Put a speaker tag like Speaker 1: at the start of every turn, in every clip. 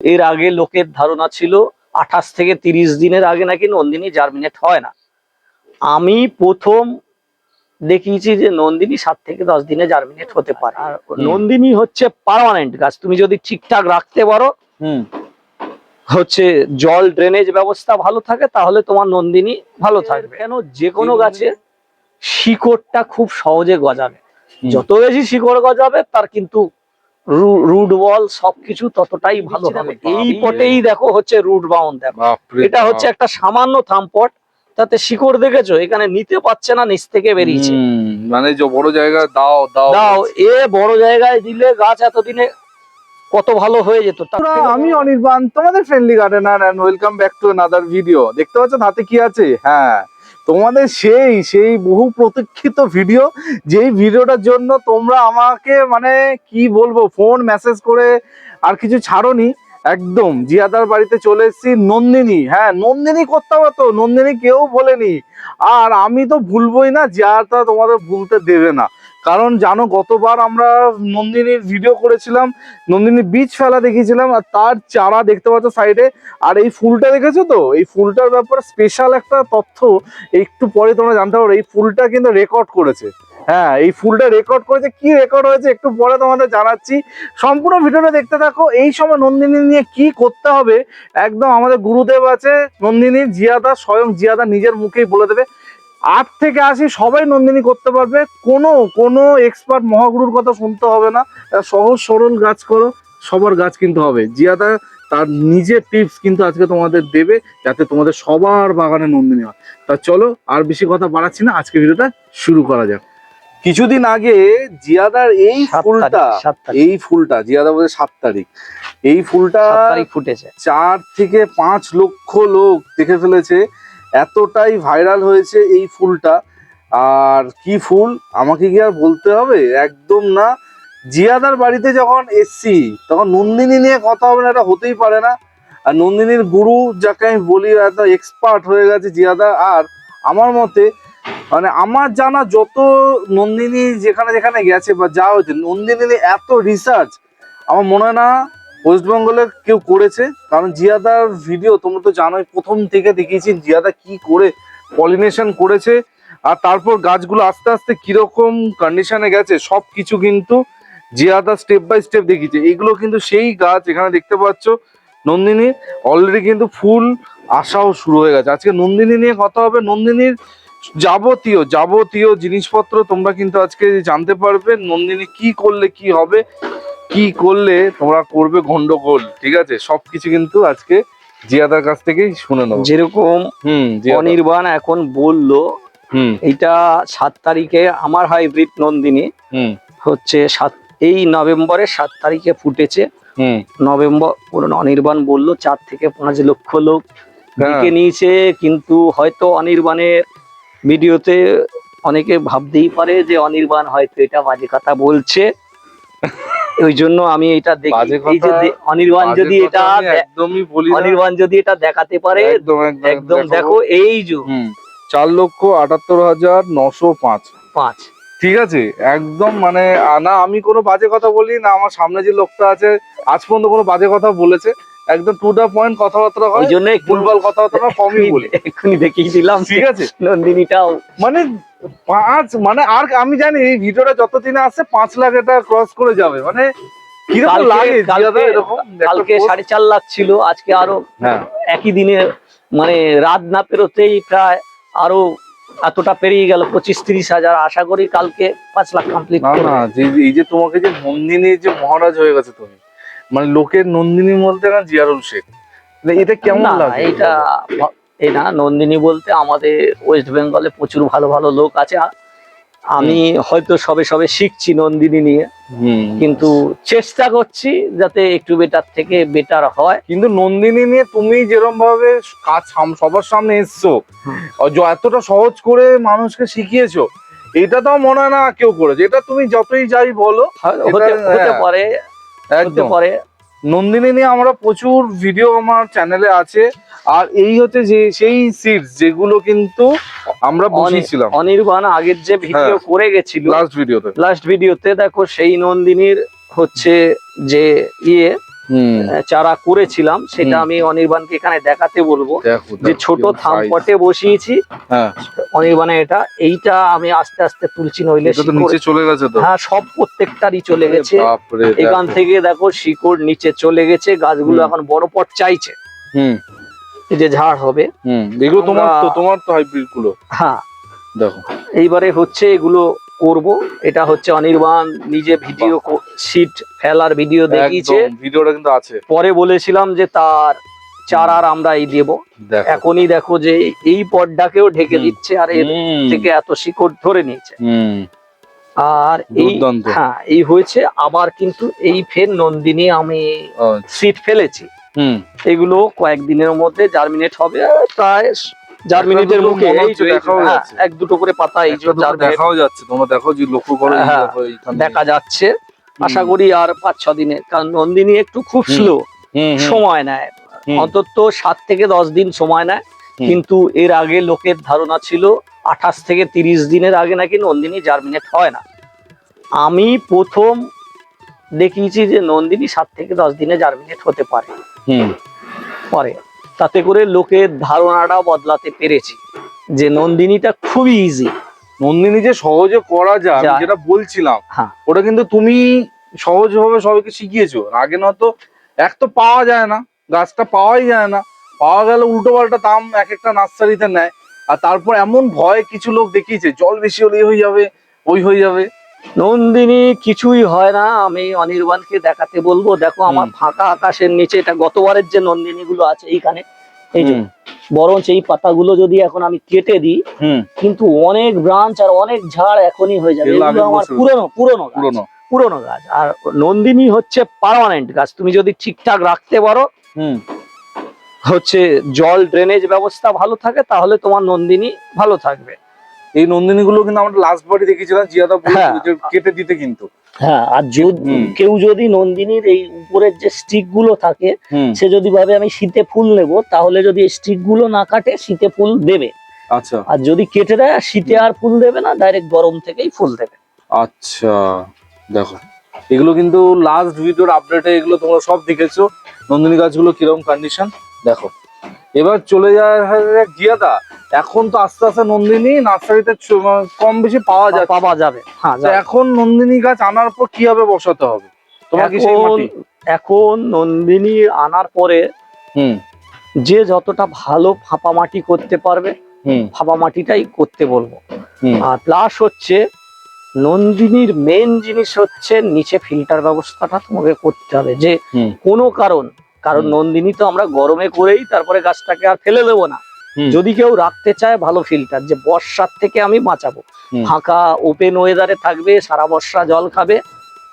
Speaker 1: এর আগে লোকের ধারণা ছিল আঠাশ থেকে তিরিশ দিনের আগে নাকি নন্দিনী জার্মিনেট হয় না। আমি প্রথম দেখিয়েছি যে নন্দিনী সাত থেকে দশ দিনে জার্মিনেট হতে পারে। আর নন্দিনী হচ্ছে পার্মানেন্ট গাছ। তুমি যদি ঠিকঠাক রাখতে পারো
Speaker 2: হুম।
Speaker 1: হচ্ছে জল ড্রেনেজ ব্যবস্থা ভালো থাকে তাহলে তোমার নন্দিনী ভালো থাকবে। কেন যে কোনো গাছে শিকড়টা খুব সহজে গজাবে। যত বেশি শিকড় গজাবে তার কিন্তু রুট বল সবকিছু ততটাই ভালো হবে। এই পটেই দেখো হচ্ছে রুট বাউন্ড দেখো। এটা হচ্ছে একটা সামান্য থামপট। তাতে শিকড় দেখেছ? এখানে নিতে পারছে না নিচ থেকে বেরিয়েছে।
Speaker 2: হুম, মানে যে বড় জায়গা দাও দাও।
Speaker 1: দাও এ বড় জায়গায় দিলে গাছ এতদিনে কত ভালো হয়ে যেত।
Speaker 2: আমি অনির্বাণ তোমাদের friendly gardener and welcome back to another video দেখতে পাচ্ছ হাতে কি আছে? হ্যাঁ। তোমাদের সেই সেই বহু প্রতীক্ষিত ভিডিও যেই ভিডিওটার জন্য তোমরা আমাকে মানে কি বলব ফোন মেসেজ করে আর কিছু ছাড়োনি। একদম, জিয়াদার বাড়িতে চলে এসেছি নন্দিনী। হ্যাঁ নন্দিনী করতে হবে তো, নন্দিনী কেউ বলেনি। আর আমি তো ভুলবই না, জিয়াদা তোমাদের ভুলতে দেবে না। কারণ জানো, গতবার আমরা নন্দিনীর ভিডিও করেছিলাম নন্দিনী বীজ ফেলা দেখিয়েছিলাম, আর তার চারা দেখতে পাচ্ছ সাইডে আর এই ফুলটা দেখেছ তো? এই ফুলটার ব্যাপারে স্পেশাল একটা তথ্য, একটু পরে তোমরা জানতে পারো, এই ফুলটা কিন্তু রেকর্ড করেছে। হ্যাঁ এই ফুলটা রেকর্ড করেছে। কি রেকর্ড হয়েছে একটু পরে তোমাদের জানাচ্ছি। সম্পূর্ণ ভিডিওটা দেখতে থাকো। এই সময় নন্দিনী নিয়ে কি করতে হবে, একদম আমাদের গুরুদেব আছে, নন্দিনী জিয়াদা, স্বয়ং জিয়াদা নিজের মুখেই বলে দেবে। আট থেকে আশি সবাই নন্দিনী করতে পারবে। কোনো কোনো এক্সপার্ট মহাগুরুর কথা শুনতে হবে না। সহজ সরল গাছ করো সবার গাছ কিন্তু হবে। জিয়াদা তার নিজের টিপস কিন্তু আজকে তোমাদের দেবে যাতে তোমাদের সবার বাগানে নন্দিনী হয়। তা চলো আর বেশি কথা বাড়াচ্ছি না আজকে ভিডিওটা শুরু করা যাক। কিছুদিন আগে জিয়াদার এই ফুলটা এই ফুলটা জিয়াদা বলে সাত তারিখ। এই ফুলটা
Speaker 1: ফুটেছে।
Speaker 2: চার থেকে পাঁচ লক্ষ লোক দেখে ফেলেছে। এতটাই ভাইরাল হয়েছে এই ফুলটা। আর কি ফুল? আমাকে কি আর বলতে হবে? একদম না। জিয়াদার বাড়িতে যখন এসছি, তখন নন্দিনী নিয়ে কথা হবে না, এটা হতেই পারে না। আর নন্দিনীর গুরু, যাকে আমি বলি, এত এক্সপার্ট হয়ে গেছে জিয়াদা। আর আমার মতে মানে আমার জানা যত নন্দিনী যেখানে যেখানে গেছে বা যা হয়েছে নন্দিনী এত রিসার্চ আমার মনে হয় না ওয়েস্ট বেঙ্গলে কেউ করেছে? কারণ জিয়াদার ভিডিও তোমরা তো জানোই, প্রথম থেকে দেখিয়েছি জিয়াদা কি করে পলিনেশন করেছে। আর তারপর গাছগুলো আস্তে আস্তে কীরকম কন্ডিশনে গেছে সব কিছু কিন্তু জিয়াদা স্টেপ বাই স্টেপ দেখিয়েছে। এগুলো কিন্তু সেই গাছ এখানে দেখতে পাচ্ছ, নন্দিনী অলরেডি কিন্তু ফুল আসাও শুরু হয়ে গেছে। আজকে নন্দিনী নিয়ে কথা হবে, নন্দিনীর যাবতীয় যাবতীয় জিনিসপত্র তোমরা কিন্তু আজকে জানতে পারবে, নন্দিনী কি করলে কি হবে কি করলে তোমরা করবে গন্ডগোল ঠিক আছে? সবকিছু কিন্তু আজকে জিয়াদার কাছ থেকেই শুনে নেব।
Speaker 1: যেরকম
Speaker 2: হুম
Speaker 1: অনির্বাণ এখন বলল
Speaker 2: হুম।
Speaker 1: এটা সাত তারিখে আমার হাইব্রিড নন্দিনী
Speaker 2: হুম।
Speaker 1: হচ্ছে সাত এই নভেম্বরের সাত তারিখে ফুটেছে।
Speaker 2: হুম।
Speaker 1: নভেম্বর অনির্বাণ বলল চার থেকে পাঁচ লক্ষ লোক
Speaker 2: হ্যাঁ।
Speaker 1: দেখে নিয়েছে কিন্তু হয়তো অনির্বাণের ভিডিওতে অনেকে ভাবতেই পারে যে অনির্বাণ হয়তো এটা বাজে কথা বলছে। ওই জন্য আমি এটা দেখি। এই যে অনির্বাণ যদি এটা
Speaker 2: একদমই বলি
Speaker 1: অনির্বাণ যদি এটা দেখাতে পারে
Speaker 2: একদম
Speaker 1: দেখো এই যে
Speaker 2: হুম চার লক্ষ আটাত্তর হাজার নশো পাঁচ।
Speaker 1: পাঁচ।
Speaker 2: ঠিক আছে? একদম মানে না আমি কোনো বাজে কথা বলি না আমার সামনে যে লোকটা আছে আজ পর্যন্ত কোনো বাজে কথা বলেছে। একদম টু দা পয়েন্ট কথাবার্তা হয়
Speaker 1: ওই জন্য
Speaker 2: ভুলভাল কথাবার্তা কমই বলি।
Speaker 1: এক্ষুনি দেখিয়ে দিলাম।
Speaker 2: ঠিক আছে?
Speaker 1: নন্দিনীটাও।
Speaker 2: মানে পাঁচ মানে আর আমি জানি এই ভিডিওটা যতদিনে আসছে পাঁচ লাখ এটা ক্রস করে যাবে। মানে কীরকম লাগে
Speaker 1: কালকে-? সাড়ে চার লাখ ছিল আজকে আরও
Speaker 2: হ্যাঁ।
Speaker 1: একই দিনে মানে রাত না পেরোতেই প্রায় আরও এতটা পেরিয়ে গেল পঁচিশ তিরিশ হাজার। আশা করি কালকে পাঁচ লাখ কমপ্লিট
Speaker 2: না না এই যে তোমাকে যে নন্দিনী যে মহারাজ হয়ে গেছে তুমি মানে লোকের নন্দিনী বলতে না জিয়ারুল শেখ। মানে এটা কেমন লাগে?
Speaker 1: এটা এই না নন্দিনী বলতে আমাদের ওয়েস্ট বেঙ্গলে প্রচুর ভালো ভালো লোক আছে। আমি হয়তো সবে সবে শিখছি নন্দিনী নিয়ে। কিন্তু চেষ্টা করছি যাতে একটু বেটার থেকে বেটার হয়।
Speaker 2: কিন্তু নন্দিনী নিয়ে তুমি যেরকম ভাবে কাজ সবার সামনে এসছো আর এতটা সহজ করে মানুষকে শিখিয়েছো এটা তো মনে হয় না কেউ করেছে। এটা তুমি যতই যাই বলো
Speaker 1: হতে হতে
Speaker 2: হ্যাঁ,
Speaker 1: পারে
Speaker 2: একদম।
Speaker 1: পারে।
Speaker 2: নন্দিনী নিয়ে আমরা প্রচুর ভিডিও আমার চ্যানেলে আছে। আর এই হচ্ছে যে সেই সিডস যেগুলো কিন্তু আমরা বসিয়েছিলাম।
Speaker 1: অনির্বাণ আগের যে ভিডিও
Speaker 2: হ্যাঁ।
Speaker 1: করে গেছিল
Speaker 2: লাস্ট ভিডিওতে
Speaker 1: লাস্ট ভিডিওতে দেখো সেই নন্দিনীর হচ্ছে যে ইয়ে চারা করেছিলাম সেটা আমি অনির্বাণকে এখানে দেখাতে বলব যে ছোট থামপটে বসিয়েছি।
Speaker 2: হ্যাঁ।
Speaker 1: অনির্বাণে এটা এইটা আমি আস্তে আস্তে তুলছি নইলে
Speaker 2: চলে গেছে তো।
Speaker 1: হ্যাঁ সব প্রত্যেকটারই চলে গেছে। এখান থেকে দেখো শিকড় নিচে চলে গেছে গাছগুলো এখন বড় পট চাইছে।
Speaker 2: হুম।
Speaker 1: এই যে ঝাড় হবে।
Speaker 2: হুম এগুলো তোমার তো তোমার তো হাইব্রিডগুলো
Speaker 1: হ্যাঁ।
Speaker 2: দেখো।
Speaker 1: এইবারে হচ্ছে এগুলো করব। এটা হচ্ছে অনির্বাণ নিজে ভিডিও শিট ফেলার ভিডিও দেখিয়েছে।
Speaker 2: ভিডিওটা কিন্তু আছে।
Speaker 1: পরে বলেছিলাম যে তার চারার আমরা এই দেব। এখনই দেখো যে এই পটটাকেও ঢেকে। দিচ্ছে আর এর থেকে এত শিকড় ধরে নিয়েছে। আর এই হ্যাঁ এই হয়েছে। আবার কিন্তু এই ফের নন্দিনী আমি সিট ফেলেছি।
Speaker 2: হুম।
Speaker 1: এগুলো কয়েকদিনের মধ্যে জার্মিনেট হবে। প্রায় মুখে এই। এক দুটো করে পাতা এই যে
Speaker 2: দেখাও যাচ্ছে। তোমরা দেখো যে লক্ষ্য করো
Speaker 1: হ্যাঁ,
Speaker 2: দেখো
Speaker 1: যাচ্ছে। আশা করি আর পাঁচ ছ দিনে কারণ নন্দিনী একটু খুব স্লো সময় নেয়। অন্তত সাত থেকে দশ দিন সময় নেয়। কিন্তু এর আগে লোকের ধারণা ছিল আঠাশ থেকে তিরিশ দিনের আগে নাকি নন্দিনী জার্মিনেট হয় না। আমি প্রথম দেখিয়েছি যে নন্দিনী সাত থেকে দশ দিনে জার্মিনেট হতে পারে। পারে। তাতে করে লোকের ধারণাটা বদলাতে পেরেছি যে নন্দিনীটা খুবই ইজি
Speaker 2: নন্দিনী যে সহজে করা যায় আমি যেটা বলছিলাম
Speaker 1: হ্যাঁ।
Speaker 2: ওটা কিন্তু তুমি সহজভাবে সবাইকে শিখিয়েছো। আগে না তো এক তো পাওয়া যায় না গাছটা পাওয়াই যায় না। পাওয়া গেলে উল্টো পাল্টা দাম এক একটা নার্সারিতে নেয়। আর তারপর এমন ভয় কিছু লোক দেখিয়েছে জল বেশি হলে হয়ে যাবে ওই হয়ে যাবে।
Speaker 1: নন্দিনী কিছুই হয় না। আমি অনির্বাণকে দেখাতে বলব। দেখো আমার ফাঁকা আকাশের নিচে এটা গতবারের যে নন্দিনী গুলো আছে এইখানে এই যে বরঞ্চ এই পাতাগুলো যদি এখন আমি কেটে দিই কিন্তু অনেক ব্রাঞ্চ আর অনেক ঝাড় এখনই হয়ে যাবে। আমার। পুরনো পুরনো গাছ,
Speaker 2: পুরোনো।
Speaker 1: পুরনো গাছ। আর নন্দিনী হচ্ছে পার্মানেন্ট গাছ। তুমি যদি ঠিকঠাক রাখতে পারো হচ্ছে জল ড্রেনেজ ব্যবস্থা ভালো থাকে তাহলে তোমার নন্দিনী ভালো থাকবে।
Speaker 2: এই নন্দিনী গুলো কিন্তু আমরা লাস্ট বাড়ি দেখেছিলাম জিয়াদা
Speaker 1: হ্যাঁ।
Speaker 2: কেটে দিতে কিন্তু।
Speaker 1: হ্যাঁ আর যদি কেউ যদি নন্দিনীর এই উপরের যে স্টিকগুলো থাকে সে যদি ভাবে আমি শীতে ফুল নেব তাহলে যদি স্টিকগুলো না কাটে শীতে ফুল দেবে।
Speaker 2: আচ্ছা।
Speaker 1: আর যদি কেটে দেয় শীতে আর ফুল দেবে না ডাইরেক্ট গরম থেকেই ফুল দেবে।
Speaker 2: আচ্ছা দেখো। এগুলো কিন্তু লাস্ট ভিডিওর আপডেটে এগুলো তোমরা সব দেখেছ। নন্দিনী গাছগুলো কীরকম কন্ডিশন দেখো। এবার চলে যায় জিয়াদা। এখন তো আস্তে আস্তে নন্দিনী নার্সারিতে কম বেশি পাওয়া যায়
Speaker 1: পাওয়া যাবে। হ্যাঁ
Speaker 2: এখন নন্দিনী গাছ আনার পর কীভাবে বসাতে হবে? তোমার কি সেই
Speaker 1: এখন
Speaker 2: মাটি?
Speaker 1: এখন নন্দিনী আনার পরে
Speaker 2: হুম।
Speaker 1: যে যতটা ভালো ফাঁপা মাটি করতে পারবে ফাঁপা মাটিটাই করতে বলব। আর প্লাস হচ্ছে নন্দিনীর মেন জিনিস হচ্ছে নিচে ফিল্টার ব্যবস্থাটা তোমাকে করতে হবে। যে কোনো কারণ কারণ নন্দিনী তো আমরা গরমে করেই তারপরে গাছটাকে আর ফেলে দেবো না। যদি কেউ রাখতে চায় ভালো ফিল্টার যে বর্ষার থেকে আমি বাঁচাবো। ফাঁকা ওপেন ওয়েদারে থাকবে সারা বর্ষা জল খাবে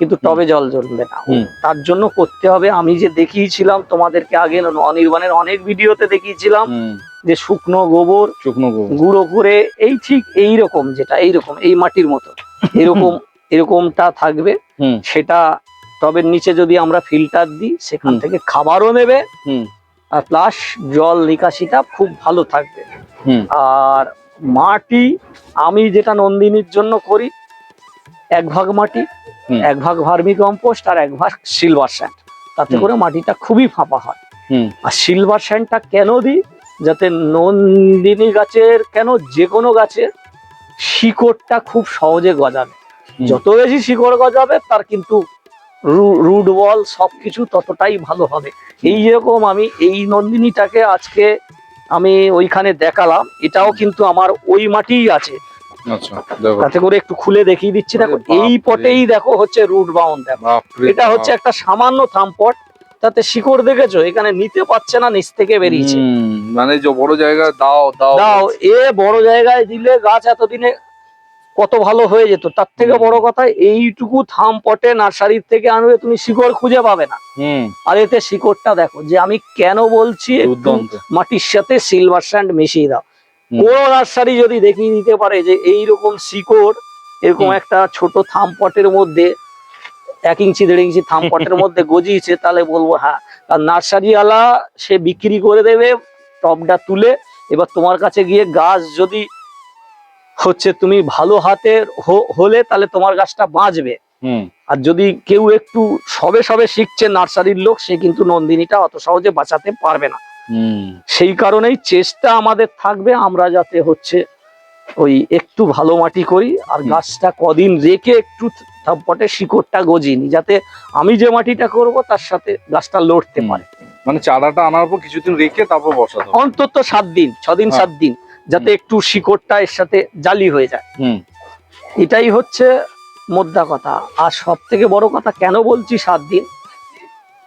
Speaker 1: কিন্তু টবে জল জ্বলবে না। তার জন্য করতে হবে আমি যে দেখিয়েছিলাম তোমাদেরকে আগে অনির্বাণের অনেক ভিডিওতে দেখিয়েছিলাম যে শুকনো গোবর
Speaker 2: শুকনো
Speaker 1: গুঁড়ো করে এই ঠিক এই রকম যেটা এই রকম এই মাটির মতো। এরকম এরকমটা থাকবে। সেটা টবের নিচে যদি আমরা ফিল্টার দিই সেখান থেকে খাবারও নেবে।
Speaker 2: হুম।
Speaker 1: আর প্লাস জল নিকাশিটা খুব ভালো থাকবে।
Speaker 2: হুম।
Speaker 1: আর মাটি আমি যেটা নন্দিনীর জন্য করি এক ভাগ মাটি। এক ভাগ ভার্মি কম্পোস্ট আর এক ভাগ সিলভার স্যান্ড তাতে করে মাটিটা খুবই ফাঁপা হয়।
Speaker 2: হুম।
Speaker 1: আর সিলভার স্যান্ডটা কেন দিই? যাতে নন্দিনী গাছের কেন যে কোনো গাছের শিকড়টা খুব সহজে গজাবে। যত বেশি শিকড় গজাবে তার কিন্তু রুট বল সবকিছু ততটাই ভালো হবে। এই যেরকম আমি এই নন্দিনীটাকে আজকে আমি ওইখানে দেখালাম এটাও কিন্তু আমার ওই মাটিই আছে।
Speaker 2: আচ্ছা
Speaker 1: তাতে করে একটু খুলে দেখিয়ে দিচ্ছি দেখো এই পটেই দেখো হচ্ছে রুট বাউন্ড দেখো। এটা হচ্ছে একটা সামান্য থামপট তাতে শিকড় দেখেছ? এখানে নিতে পারছে না নিচ থেকে বেরিয়েছে।
Speaker 2: মানে যে বড় জায়গা দাও দাও।
Speaker 1: দাও এ বড় জায়গায় দিলে গাছ এতদিনে কত ভালো হয়ে যেত। তার থেকে। বড় কথা এইটুকু থাম পটে নার্সারির থেকে আনবে তুমি শিকড় খুঁজে পাবে না। আর এতে শিকড়টা দেখো যে আমি কেন বলছি মাটির সাথে সিলভার স্যান্ড মিশিয়ে দাও। কোন নার্সারি যদি দেখিয়ে দিতে পারে যে এই রকম শিকড় এরকম একটা ছোট থাম পটের মধ্যে এক ইঞ্চি দেড় ইঞ্চি থাম পটের মধ্যে গজিয়েছে তাহলে বলব হ্যাঁ আর নার্সারিওয়ালা সে বিক্রি করে দেবে টবটা তুলে এবার তোমার কাছে গিয়ে গাছ যদি হচ্ছে তুমি ভালো হাতের হলে তাহলে তোমার গাছটা বাঁচবে। আর যদি কেউ একটু সবে সবে শিখছে নার্সারির লোক সে কিন্তু নন্দিনীটা অত সহজে বাঁচাতে পারবে না। সেই কারণেই চেষ্টা আমাদের থাকবে আমরা যাতে হচ্ছে ওই একটু ভালো মাটি করি আর গাছটা কদিন রেখে একটু থাপ্পটে শিকড়টা গজিনি যাতে আমি যে মাটিটা করব তার সাথে গাছটা লড়তে পারে।
Speaker 2: মানে চারাটা আনার পর কিছুদিন রেখে তারপর বসাতে
Speaker 1: অন্তত সাত দিন ছ দিন
Speaker 2: হ্যাঁ।
Speaker 1: সাত দিন। যাতে একটু শিকড়টা এর সাথে জালি হয়ে যায়।
Speaker 2: হুম।
Speaker 1: এটাই হচ্ছে মোদ্দা কথা। আর সব থেকে বড় কথা কেন বলছি সাত দিন?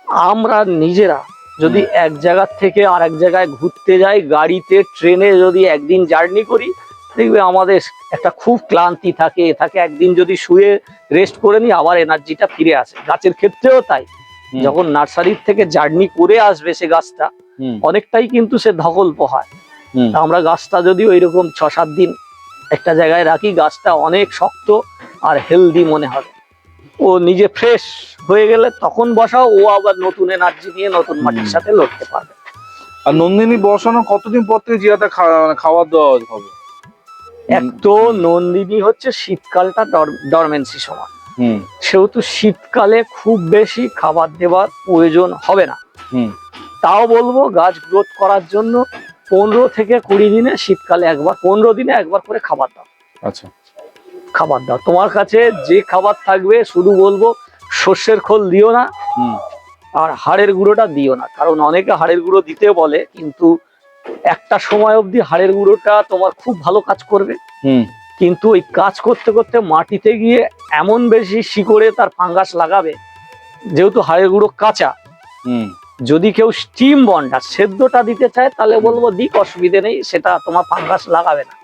Speaker 1: আমরা নিজেরা যদি এক জায়গার থেকে আর এক জায়গায় ঘুরতে যাই গাড়িতে ট্রেনে যদি একদিন জার্নি করি দেখবে আমাদের একটা খুব ক্লান্তি থাকে। থাকে একদিন যদি শুয়ে রেস্ট করে নিই আবার এনার্জিটা ফিরে আসে। গাছের ক্ষেত্রেও তাই। যখন নার্সারির থেকে জার্নি করে আসবে সে গাছটা অনেকটাই কিন্তু সে ধকল্প হয়। আমরা গাছটা যদি ওই রকম ছ সাত দিন একটা জায়গায় রাখি গাছটা অনেক শক্ত আর হেলদি মনে হবে ও নিজে ফ্রেশ হয়ে গেলে তখন বসাও ও আবার নতুন এনার্জি নিয়ে নতুন মাটির সাথে লড়তে পারবে।
Speaker 2: আর নন্দিনী বসানো কতদিন পর থেকে জিয়াটা মানে খাওয়া দাওয়া হবে?
Speaker 1: এক তো নন্দিনী হচ্ছে শীতকালটা ডরমেন্সি সময়
Speaker 2: হুম।
Speaker 1: সেহেতু শীতকালে খুব বেশি খাবার দেওয়ার প্রয়োজন হবে না।
Speaker 2: হুম।
Speaker 1: তাও বলব গাছ গ্রোথ করার জন্য পনেরো থেকে কুড়ি দিনে শীতকালে একবার পনেরো দিনে একবার করে খাবার দাও।
Speaker 2: আচ্ছা।
Speaker 1: খাবার দাও। তোমার কাছে যে খাবার থাকবে শুধু বলব সর্ষের খোল দিও না
Speaker 2: হুম।
Speaker 1: আর হাড়ের গুঁড়োটা দিও না। কারণ অনেকে হাড়ের গুঁড়ো দিতে বলে কিন্তু একটা সময় অবধি হাড়ের গুঁড়োটা তোমার খুব ভালো কাজ করবে।
Speaker 2: হুম।
Speaker 1: কিন্তু ওই কাজ করতে করতে মাটিতে গিয়ে এমন বেশি শিকড়ে তার ফাঙ্গাস লাগাবে যেহেতু হাড়ের গুঁড়ো কাঁচা।
Speaker 2: হুম।
Speaker 1: যদি কেউ স্টিম বন্ডার সেদ্ধটা দিতে চায় তাহলে বলব দিক অসুবিধে নেই সেটা তোমার ফাঙ্গাস লাগাবে না।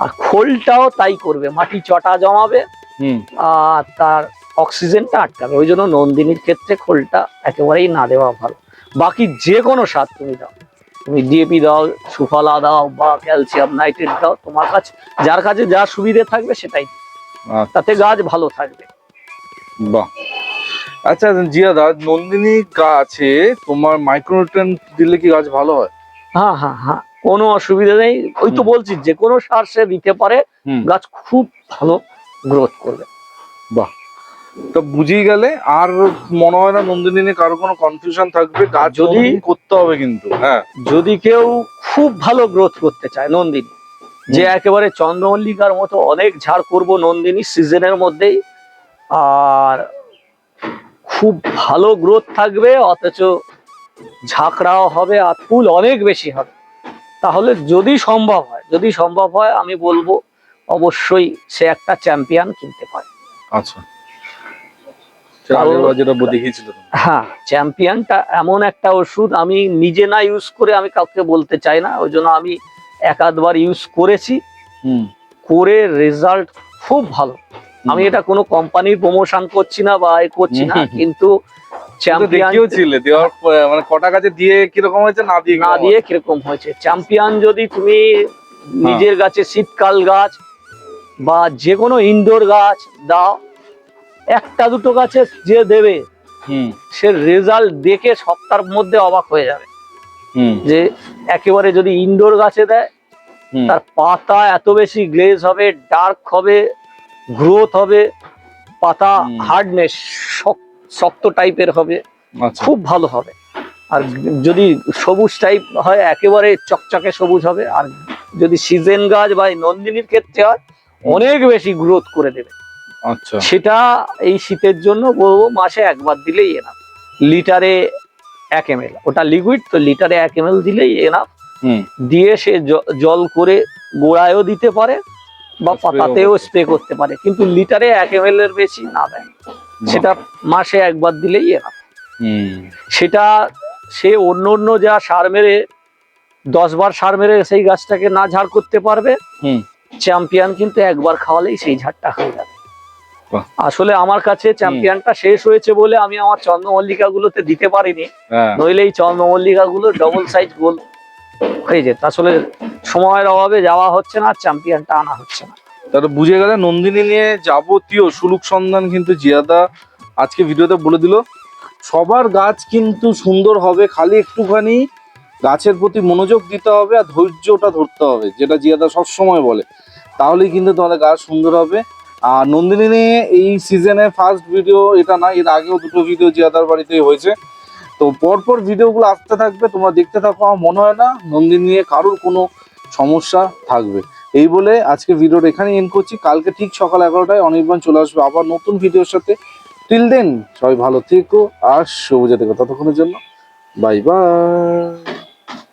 Speaker 1: আর খোলটাও তাই করবে মাটি চটা জমাবে
Speaker 2: হুম।
Speaker 1: আর তার অক্সিজেনটা আটকাবে ওই জন্য নন্দিনীর ক্ষেত্রে খোলটা একেবারেই না দেওয়া ভালো। বাকি যে কোনো সার তুমি দাও তুমি ডিএপি দাও সুফলা দাও বা ক্যালসিয়াম নাইট্রেট দাও তোমার কাছে যার কাছে যা সুবিধে থাকবে সেটাই
Speaker 2: আচ্ছা।
Speaker 1: তাতে গাছ ভালো থাকবে।
Speaker 2: বাহ। আচ্ছা জিয়া দা নন্দিনী গাছে তোমার মাইক্রোনিউট্রিয়েন দিলে কি গাছ ভালো হয়?
Speaker 1: হ্যাঁ হ্যাঁ হ্যাঁ কোনো অসুবিধা নেই। ওই তো বলছি যে কোনো সার সে দিতে পারে গাছ খুব ভালো গ্রোথ করবে।
Speaker 2: বাহ। তো বুঝেই গেলে আর মনে হয় না নন্দিনী নিয়ে কারও কোনো কনফিউশন থাকবে গাছ
Speaker 1: যদি
Speaker 2: করতে হবে কিন্তু হ্যাঁ।
Speaker 1: যদি কেউ খুব ভালো গ্রোথ করতে চায় নন্দিনী যে একেবারে চন্দ্রমল্লিকার মতো অনেক ঝাড় করব নন্দিনী সিজনের মধ্যেই আর খুব ভালো গ্রোথ থাকবে অথচ ঝাঁকড়াও হবে আর ফুল অনেক বেশি হবে। তাহলে যদি সম্ভব হয় যদি সম্ভব হয় আমি বলব অবশ্যই সে একটা চ্যাম্পিয়ন কিনতে পারে।
Speaker 2: আচ্ছা।
Speaker 1: হ্যাঁ চ্যাম্পিয়নটা এমন একটা ওষুধ আমি নিজে না ইউজ করে আমি কাউকে বলতে চাই না ওই জন্য আমি একাধবার ইউজ করেছি।
Speaker 2: হুম।
Speaker 1: করে রেজাল্ট খুব ভালো। আমি এটা কোনো কোম্পানির প্রমোশন করছি না বা এ করছি না কিন্তু চ্যাম্পিয়ন
Speaker 2: দেওয়ার মানে কটা দিয়ে কীরকম হয়েছে না দিয়ে
Speaker 1: না দিয়ে কীরকম হয়েছে। চ্যাম্পিয়ন যদি তুমি নিজের গাছে শীতকাল গাছ বা যে কোনো ইনডোর গাছ দাও একটা দুটো গাছে যে দেবে সে রেজাল্ট দেখে সপ্তাহের মধ্যে অবাক হয়ে যাবে।
Speaker 2: হুম।
Speaker 1: যে একেবারে যদি ইনডোর গাছে দেয় তার পাতা এত বেশি গ্লেজ হবে ডার্ক হবে গ্রোথ হবে পাতা। হার্ডনেস শক্ত টাইপের হবে
Speaker 2: আচ্ছা।
Speaker 1: খুব ভালো হবে। আর যদি সবুজ টাইপ হয় একেবারে চকচকে সবুজ হবে। আর যদি সিজন গাছ বা নন্দিনীর ক্ষেত্রে হয় অনেক বেশি গ্রোথ করে দেবে।
Speaker 2: আচ্ছা।
Speaker 1: সেটা এই শীতের জন্য বলব মাসে একবার দিলেই এনাফ। লিটারে এক এম ওটা লিকুইড তো লিটারে এক এম দিলেই এনাফ।
Speaker 2: হুম।
Speaker 1: দিয়ে সে জল করে গোড়ায়ও দিতে পারে বা পাতাতেও স্প্রে করতে পারে কিন্তু লিটারে এক এম এর বেশি না দেয়। সেটা মাসে একবার দিলেই
Speaker 2: হুম।
Speaker 1: সেটা সে অন্য অন্য যা সার মেরে দশ বার সার মেরে সেই গাছটাকে না ঝাড় করতে পারবে
Speaker 2: হুম।
Speaker 1: চ্যাম্পিয়ন কিন্তু একবার খাওয়ালেই সেই ঝাড়টা হয়ে যাবে। আসলে আমার কাছে চ্যাম্পিয়নটা শেষ হয়েছে বলে আমি আমার চন্দ্রমল্লিকা গুলোতে দিতে পারিনি।
Speaker 2: হ্যাঁ।
Speaker 1: নইলে এই চন্দ্রমল্লিকা গুলো ডবল সাইজ গোল হয়ে যেত। আসলে সময়ের অভাবে যাওয়া হচ্ছে না চ্যাম্পিয়নটা আনা হচ্ছে না।
Speaker 2: তাহলে বুঝে গেলে নন্দিনী নিয়ে যাবতীয় সুলুক সন্ধান কিন্তু জিয়াদা আজকে ভিডিওতে বলে দিল। সবার গাছ কিন্তু সুন্দর হবে, খালি একটুখানি গাছের প্রতি মনোযোগ দিতে হবে আর ধৈর্যটা ধরতে হবে, যেটা জিয়াদা সব সময় বলে। তাহলেই কিন্তু তোমাদের গাছ সুন্দর হবে। আর নন্দিনী নিয়ে এই সিজনে ফার্স্ট ভিডিও এটা না, এর আগেও দুটো ভিডিও জিয়াদার বাড়িতেই হয়েছে। তো পরপর ভিডিওগুলো আসতে থাকবে, তোমরা দেখতে থাকো, আমার মনে হয় না নন্দিনী নিয়ে কারোর কোনো সমস্যা থাকবে। এই বলে আজকে ভিডিওটা এখানে এন্ড করছি। কালকে ঠিক সকাল এগারোটায় অনির্বাণ চলে আসবে আবার নতুন ভিডিওর সাথে। টিল দেন সবাই ভালো থেকো আর সবুজে থেকো। ততক্ষণের জন্য বাই বাই